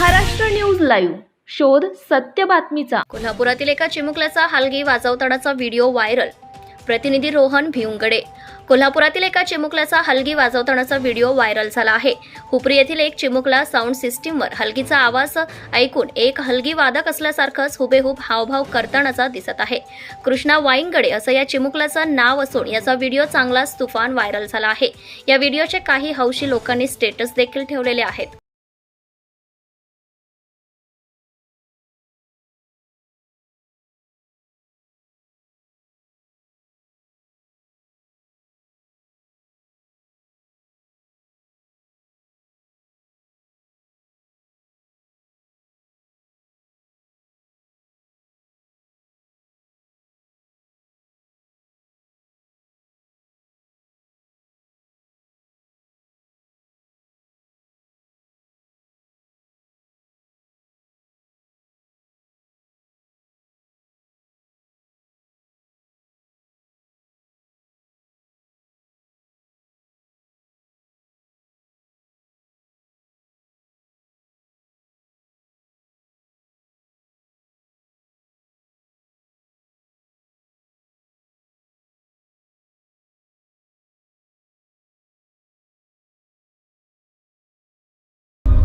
Maharashtra news live. शोध सत्य बातमीचा. कोल्हापुरातील एका चिमुकल्याचा हलगी वाजवतानाचा व्हिडिओ व्हायरल. प्रतिनिधी रोहन भिवंगडे. कोल्हापुरातील एका चिमुकल्याचा हलगी वाजवतानाचा व्हिडिओ व्हायरल झाला आहे. हुपरी येथील एक चिमुकला साऊंड सिस्टीमवर हलगीचा आवाज ऐकून एक हलगी वादक असल्यासारखंच हुबेहूब हावभाव करतानाचा दिसत आहे. कृष्णा वाईंगडे असं या चिमुकल्याचं नाव असून याचा व्हिडिओ चांगलाच तुफान व्हायरल झाला आहे. या व्हिडिओचे काही हौशी लोकांनी स्टेटस देखील ठेवलेले आहेत.